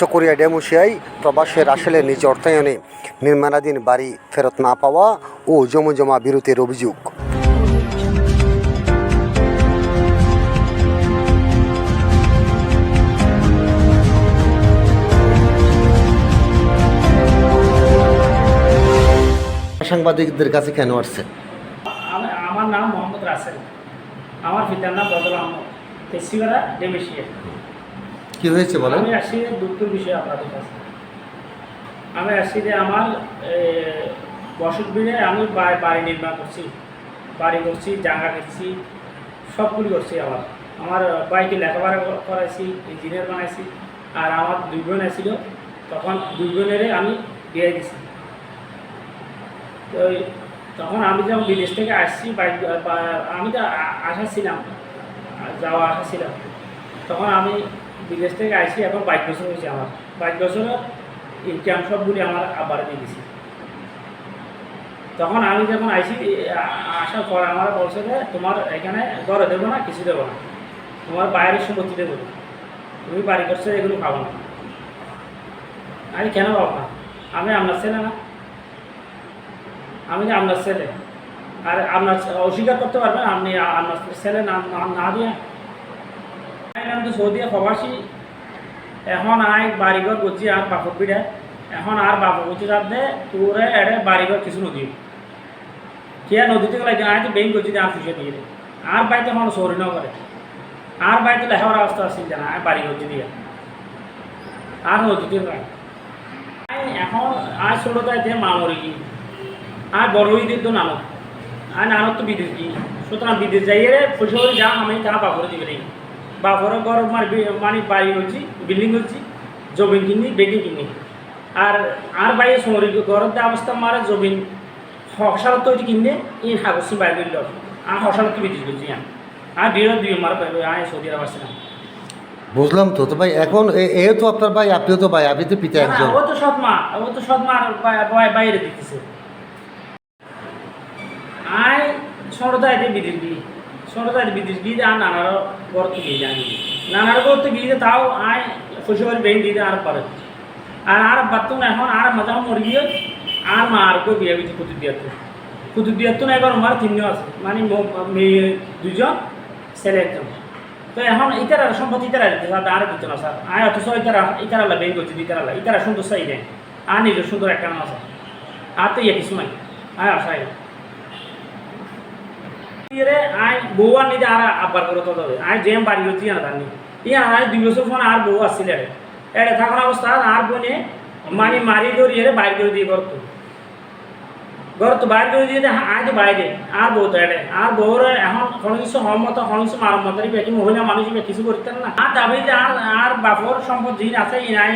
চকরিয়া ডেমুশিয়ায় প্রবাসের আসলে নিজ অর্থায়নে নির্মাণাধীন বাড়ি ফেরত না পাওয়া ও জমজমা বিরতির অভিযোগ। সাংবাদিকদের কাছে কেন আসছেন? আমার নাম মোহাম্মদ রাসেল। আমার পিতার নাম বদল আহমদ। ডেমেশিয়া। কি হয়েছে বলেন আমি আসছি দুঃখের বিষয় আপনাদের কাছে। আমি আসছি যে আমার বসত বিড়ে আমি বাড়ি নির্মাণ করছি, বাড়ি করছি জাঙ্গা করছি সবগুলি করছি আমার আমার বাইকে লেখাপড়া করাইছি, ইঞ্জিনিয়ার বানাইছি, আর আমার দুই বোন আসছিল তখন দুই বোনেরে আমি বিয়ে দিছি। তো তখন আমি যখন বিদেশ থেকে আসছি, বাইক আমি তো আ- আসা ছিলাম যাওয়া আসা ছিলাম। তখন আমি বিদেশ থেকে আসছি এখন বাইশ বছর হয়েছে আমার। বাইশ বছরের ইনকাম সবগুলি আমার আবার দিয়ে দিছি। তখন আমি যখন আইসি আসার পর আমার বলছে যে, তোমার এখানে ঘরে দেবো না, কিছু দেবো না। তোমার বাইরের সম্পত্তি দেবো। তুমি বাড়ি করছ, এগুলো খাব না। আমি কেন পাবো না? আমি আপনার ছেলে না। আমি আপনার ছেলে। আর আপনার অস্বীকার করতে পারবেন, আপনি আপনার ছেলে না না- না দিয়ে আমি তো সৌদি প্রবাসী, এখন আয় বাড়িঘর করছি আর বাপর পিঠে, এখন আর বাপর করছি রাখতে তোরে এড়ে বাড়িঘর কিছু নদী। কে নদীতে গেলে আয় তো বেঙ্ক করছি আর ফুসে দিয়ে দে। আর বাড়িতে এখন সৌরি ন করে। আর বাড়িতে লেখার অবস্থা আছে জানা আয় বাড়ি করছি দিয়ে। আর নদীতে আয় এখন আয় ছোটো তাইতে মা মরে গিয়ে। আর বড় তো নানক। আর নানক তো বিদেশ গিয়ে। সুতরাং বিদেশ যাইয়ে ফুসে যা, আমি তা বাপরে দিবে নেই বাপরে ঘর মার বি- মানে বাড়ি করছি বিল্ডিং করছি জমিন কিনি বেগে কিনি। আর আর বাইরে সমরি ঘরের যে অবস্থা মারে জমিন হসালত তো কিনে ই হাগসি বাইরে করল আর হসালত তো বিদেশ করছি আর বিরোধ দুই মার পাইবে আয় সৌদি আরব আসছিলাম। বুঝলাম তো তো ভাই এখন এ- তো আপনার ভাই আপনিও তো ভাই আপনি তো পিতা একজন। ও তো সৎ মা ও তো সৎ মা আর বা- বা- বাইরে দিতেছে। আয় ছোটদাইতে বিদেশ গিয়ে। ছোটদাইতে বিদেশ গিয়ে আর নানারও গড়তে গিয়ে জানি নানার গড়তে গিয়ে তাও আয় করে বেন দিতে আর পারে আর আর বাত্তু না, এখন আর মাথা মরে আর মা আর কেউ বিয়ে গেছে কুতুব দিয়াতে কুতুব দিয়াতো না, এবার আমার তিনজন আছে মানে মেয়ে দুজন ছেলে একজন। তো এখন ইতারা সম্পত্তি ইতারা দিতে আর দিতে না স্যার। আয় অথচ ইতারা ইতারা বেন করছে ইতারা ইতারা সুন্দর চাই দেয়। আর নিজের সুন্দর একটা আছে। আর তো ইয়ে কিছু নাই। আয় আসাই আয় বউ আর নিতে আর আব্বার করে তো জেম বাড়ি হচ্ছি আয় দুই বছর ফোন আর বউ আসছিল এড়ে এড়ে থাকার অবস্থা আর বোনে মানে মারি ধরি বাইর করে দিয়ে করতো ঘর তো বাইর করে দিয়ে তো বাইরে আর বউ তো এড়ে আর বউর এখন কোনো কিছু হমত কোনো কিছু মারমতারি বেশি মহিলা মানুষ কিছু করতেন না আর দাবি যে আর আর বাপর সম্পদ যিনি আছে ই নাই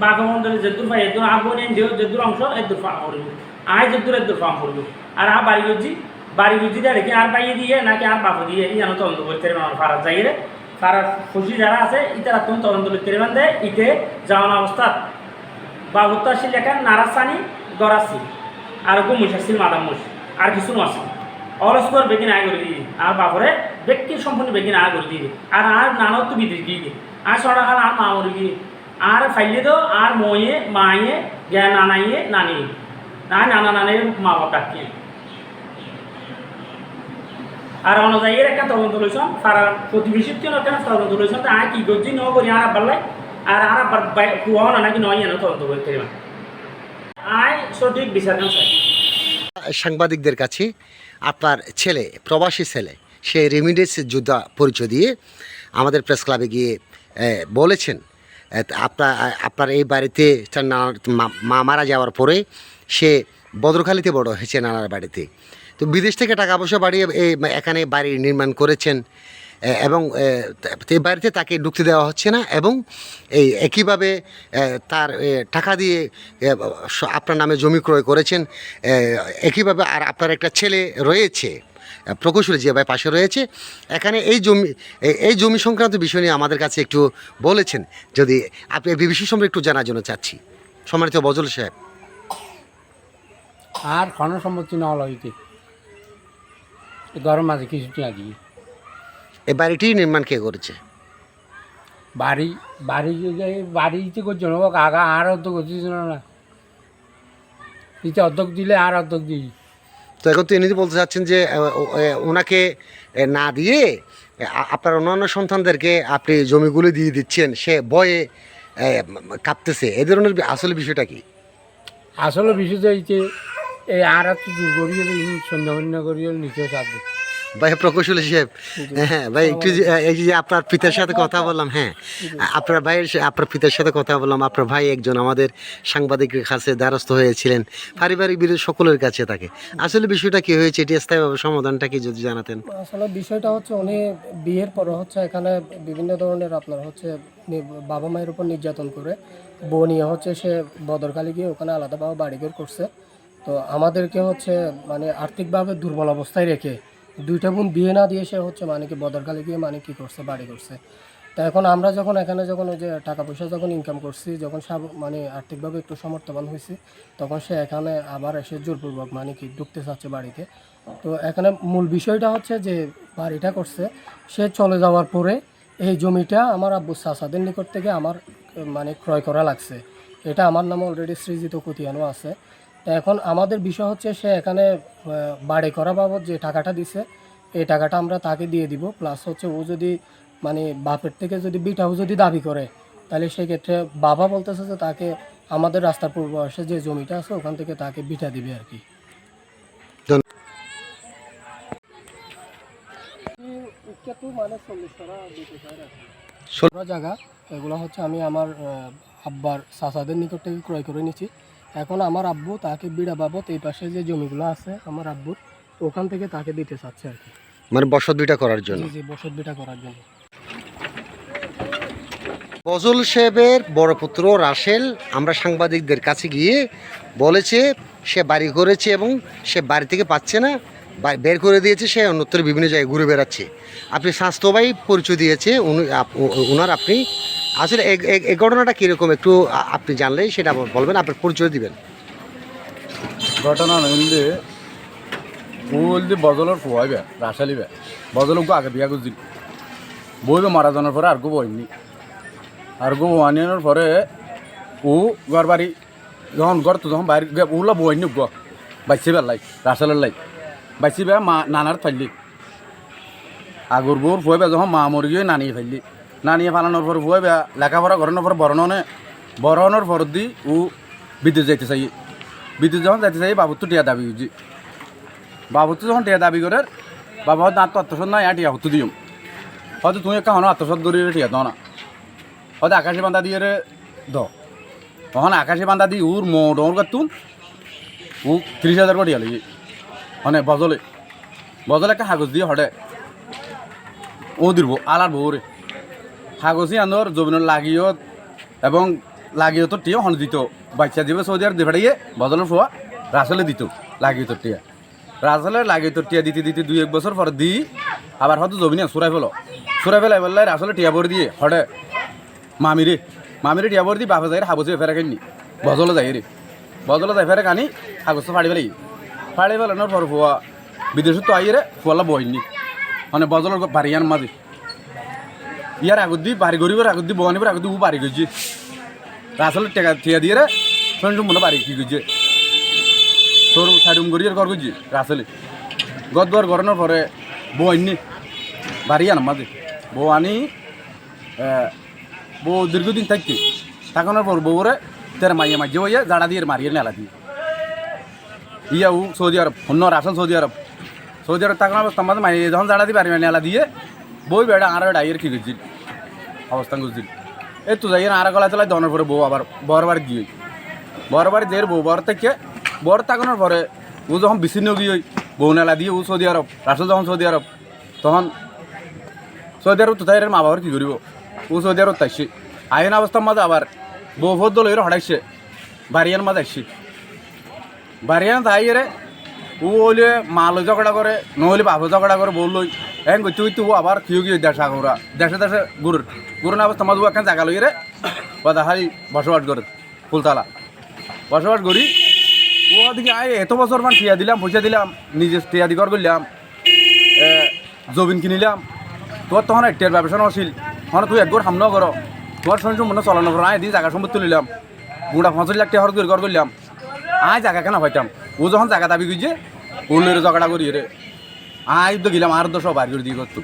বাঘ মন্দিরে যেদুর পাই এদুর আর বোন যেদুর অংশ এদুর ফাম করব আয় যেদুর এদুর ফাম করব আর আর বাড়ি গেছি বাড়ি গেছি কি আর পাইয়ে দিয়ে, নাকি আর বাপু দিয়ে ই যেন তদন্ত করতে পারবে আমার ফারার যাই রে। ফারার খুশি যারা আছে ইতারা তুমি তদন্ত করতে পারবেন দেয় ইতে যাওয়ান অবস্থা। বাবুর তো আসছিল এখানে নারাসানি, গরাসি, আর গুমুস আসছিল মাদামুস আর কিছু আছে অলস্কর বেগিন আয় করে দিয়ে আর বাপরে ব্যক্তি সম্পূর্ণ বেগিন আয় করে দিয়ে আর আর নানক তো বিদেশ গিয়ে দিয়ে আর সরা আর মা মরে গিয়ে। আর ফাইলে তো আর ময়ে, মায়ে, জ্ঞান নানাইয়ে নানি না নানা নানের মা বাপ ডাকিয়ে। আর অনুযায়ীর একটা তদন্ত লইছন তারা প্রতিবেশীর জন্য একটা তদন্ত লইছন তা আয় কি করছি ন করি আর আব্বার লাই আর আর আব্বার কুয়াও না নাকি নয় এনে তদন্ত করতে আয় সঠিক বিচার চাই সাংবাদিকদের কাছে আপনার ছেলে, প্রবাসী ছেলে, সে রেমিডেন্স যোদ্ধা পরিচয় দিয়ে আমাদের প্রেস ক্লাবে গিয়ে বলেছেন আপনার আপনার এই বাড়িতে তার মা মারা যাওয়ার পরে সে বদরখালিতে বড় হয়েছে নানার বাড়িতে। তো বিদেশ থেকে টাকা পয়সা বাড়িয়ে এখানে বাড়ি নির্মাণ করেছেন। এবং এই বাড়িতে তাকে ঢুকতে দেওয়া হচ্ছে না এবং এই একইভাবে তার টাকা দিয়ে আপনার নামে জমি ক্রয় করেছেন। একইভাবে আর আপনার একটা ছেলে রয়েছে প্রকৌশলী যে ভাই পাশে রয়েছে। এখানে এই জমি এই- জমি সংক্রান্ত বিষয় নিয়ে আমাদের কাছে একটু বলেছেন। যদি আপনি এই বিষয় সম্পর্কে একটু জানার জন্য চাচ্ছি। সম্মানিত বজল সাহেব। আর ক্ষণ সম্মতি ন লইতে গরম মাঝে কিছু টিয়া দিয়ে। এই বাড়িটি নির্মাণ কে করেছে? বাড়ি বাড়ি যে বাড়িতে করছিল আগা আর অর্ধেক করছিল না। দিতে অর্ধেক দিলে আর অর্ধেক দিই। তো এখন তো এমনিতে বলতে চাচ্ছেন যে ওনাকে না দিয়ে আপনার অন্যান্য সন্তানদেরকে আপনি জমিগুলো দিয়ে দিচ্ছেন সে ভয়ে কাঁপতেছে। এ ধরনের আসলে বিষয়টা কি? আসলে বিষয় যে এইতে এই আর একটু দূর করিয়ে সন্ধ্যা করিয়ে নিচে চাপবে ভাই প্রকৌশলী সাহেব হ্যাঁ ভাই একটু এই যে আপনার পিতার সাথে কথা বললাম হ্যাঁ আপনার ভাইয়ের আপনার পিতার সাথে কথা বললাম আপনার ভাই একজন আমাদের সাংবাদিকের কাছে দ্বারস্থ হয়েছিলেন পারিবারিক বিরোধ সকলের কাছে থাকে আসলে বিষয়টা কি হয়েছে এটি স্থায়ীভাবে সমাধানটা কি যদি জানাতেন? আসলে বিষয়টা হচ্ছে উনি বিয়ের পর হচ্ছে এখানে বিভিন্ন ধরনের আপনার হচ্ছে বাবা মায়ের উপর নির্যাতন করে বউ নিয়ে হচ্ছে সে বদরকালি গিয়ে ওখানে আলাদাভাবে বাড়িঘর করছে। তো আমাদেরকে হচ্ছে মানে আর্থিকভাবে দুর্বল অবস্থায় রেখে দুইটা বোন বিয়ে না দিয়ে সে হচ্ছে মানে কি বদরকালি গিয়ে মানে কি করছে, বাড়ি করছে। তো এখন আমরা যখন এখানে যখন ওই যে টাকা পয়সা যখন ইনকাম করছি, যখন মানে আর্থিকভাবে একটু সমর্থবান হয়েছি, তখন সে এখানে আবার এসে জোরপূর্বক মানে কি ঢুকতে চাচ্ছে বাড়িতে। তো এখানে মূল বিষয়টা হচ্ছে যে বাড়িটা করছে, সে চলে যাওয়ার পরে এই জমিটা আমার আব্বু চাচাদের নিকট থেকে আমার মানে ক্রয় করা লাগছে। এটা আমার নামে অলরেডি সৃজিত কতিয়ানো আছে। এখন আমাদের বিষয় হচ্ছে সে এখানে বাড়ি করা বাবদ যে টাকাটা দিছে এই টাকাটা আমরা তাকে দিয়ে দিব। প্লাস হচ্ছে ও যদি মানে বাপের থেকে যদি বিটাও যদি দাবি করে তাহলে সেক্ষেত্রে বাবা বলতেছে যে তাকে আমাদের রাস্তার পূর্ব পাশে যে জমিটা আছে ওখান থেকে তাকে বিটা দিবে আর কি। জায়গা এগুলো হচ্ছে আমি আমার আব্বার চাচাদের নিকট থেকে ক্রয় করে নিচ্ছি। এখন আমার আব্বু তাকে বিড়া বাবদ এই পাশে যে জমিগুলো আছে আমার আব্বুর ওখান থেকে তাকে দিতে চাচ্ছে আর কি। মানে বসত বিটা করার জন্য? জি জি বসত বিটা করার জন্য। ফজল সাহেবের বড় পুত্র রাসেল আমরা সাংবাদিকদের কাছে গিয়ে বলেছে সে বাড়ি করেছে এবং সে বাড়ি থেকে পাচ্ছে না বের করে দিয়েছে সে অন্যত্র বিভিন্ন জায়গায় ঘুরে বেড়াচ্ছে। আপনি স্বাস্থ্য ভাই পরিচয় দিয়েছে উনি- ওনার আপনি আসলে এই- ঘটনাটা কীরকম একটু আপনি জানলে সেটা বলবেন, আপনার পরিচয় দিবেন। ঘটনা নইলে ও বলতে বজলের ফুয়াইবে রাসালিবে বজলকে আগে বিয়া করছিল। বইবে মারা জানার পরে আর গো বইনি আর গো আনিয়ানোর পরে ও ঘর বাড়ি, যখন ঘর তো যখন বাইরে ওগুলো বইনি গো। বাইসি বেলাই রাসালের লাই। বাইসি বে মা নানার ফাইলি। আগর বউর ফুয়াবে যখন মা মরি গিয়ে নানিয়ে ফাইলি নানিয়ে ফালানোর পর ফুয়াবে লেখাপড়া করানোর পর বরণনে, বরণের পর দি ও বিদ্যুৎ যাইতে চাই বিদ্যুৎ যখন যাইতে চাই বাবুর তো টিয়া দাবি হয়েছি বাবুর তো যখন টিয়া দাবি করে, বাবা হয়তো আত্ম আত্মসদ নাই টিয়া হতো দিও হয়তো তুই একটা হনো আত্মসদ করি টিয়া দাও না হয়তো আকাশে বান্ধা দিয়ে রে দ। তখন আকাশে বান্ধা দি উর মো ডর করতুন ও ত্রিশ হাজার করে টিয়া মানে বজলে। বজলে একটা কাগজ দিয়ে হটে। ও দিব আলার বউরে কাগজই আন্দর জমিনের লাগিও এবং লাগিও তো টিয়া হন দিত বাচ্চা দিবে সৌদি আরব দিয়ে বদলের ফোয়া রাসলে দিত লাগিয়ে তোর টিয়া। রাসলে তোর টিয়া দিতে দিতে দুই এক বছর পর দি, আবার হয়তো জমিনে সুরাই ফেলো। সুরাই ফেলাই বললে রাসলে টিয়া ভরে দিয়ে হটে। মামিরে মামিরে টিয়া ভরে দি বাপে যাই হাবসে ফেরা কানি বজলে যাই রে বজলে যাই ফেরা কানি কাগজ ফাড়ি ফেলাই। ফাড়ি ফেলানোর পর ফোয়া বিদেশে তো আইয়ে রে ফোয়ালা বইনি। মানে বজলের বাড়িয়ান মাঝে ইয়ার আগত দি বাড়ি গরিবের আগত দি বগানিবার আগত দি ও বাড়ি গেছি। আসলে টেকা টিয়া দিয়ে রে মনে বাড়ি কি গেছে। তোর সাইডুম গড়িয়ে ঘর গেছি রাসলে গদ দুয়ার গড়ানোর পরে বউ আনি বাড়ি আনা মাঝে বউ আনি বউ দীর্ঘদিন থাকতে থাকানোর পর বউরে তের মাইয়ে মাঝে হইয়া জাড়া দিয়ে মারিয়ে নেলা দিয়ে। ইয়া ও সৌদি আরব অন্য রাসল সৌদি আরব সৌদি আরব থাকানোর অবস্থা মাঝে মাইয়ে যখন জাড়া দিয়ে মারিয়ে নেলা দিয়ে বই বেড়া আর ডাইয়ের কি গেছিল অবস্থান করছিল এই তো যাই আর গলা চালাই দনের পরে বউ আবার, বর বাড়ি গিয়ে বর বাড়ি যে বউ, বর থেকে, বর তাকানোর পরে ও যখন বিচ্ছিন্ন গিয়ে বউ নেলা দিয়ে ও সৌদি আরব, রাসুল যখন সৌদি আরব, তখন সৌদি আরব তো মা বাবার কি করিব? ও সৌদি আরব তাইছে। আইন অবস্থার মাঝে আবার বউ ফোর দল হঠাইছে বাড়িয়ার মাঝে আসছে বাড়িয়ান তাই রে, ও মা মালো ঝগড়া করে নহলে বাপু ঝগড়া করে বল লই। এখন গচ্ছি গচ্ছি ও আবার খিউ গিয়ে দেশা ঘুরা দেশে দেশে গুরুর। গুরু না তোমার এখন জাগা লই রে। বা দাহারি বসবাস করে ফুলতলা। বসবাস করি। ও দিকে আয়, এত বছর মান টিয়া দিলাম, পয়সা দিলাম, নিজে টিয়া দিগর করলাম জবিন কিনিলাম। তোর তখন একটিয়ার ব্যবসা নছিল। তখন তুই একগোর হামলা করো। তোর শুনছি মনে চলানো করো আয় দিয়ে জায়গা সম্পত্তি তুলিলাম। বুড়া পঞ্চাশ লাখ টাকা হর করে করলাম। আয় জায়গা কেন পাইতাম। ও যখন জায়গা দাবি করছে ওর ঝগড়া করি রে। আয় তো গেলাম আর দশ সব করে দিয়ে করতো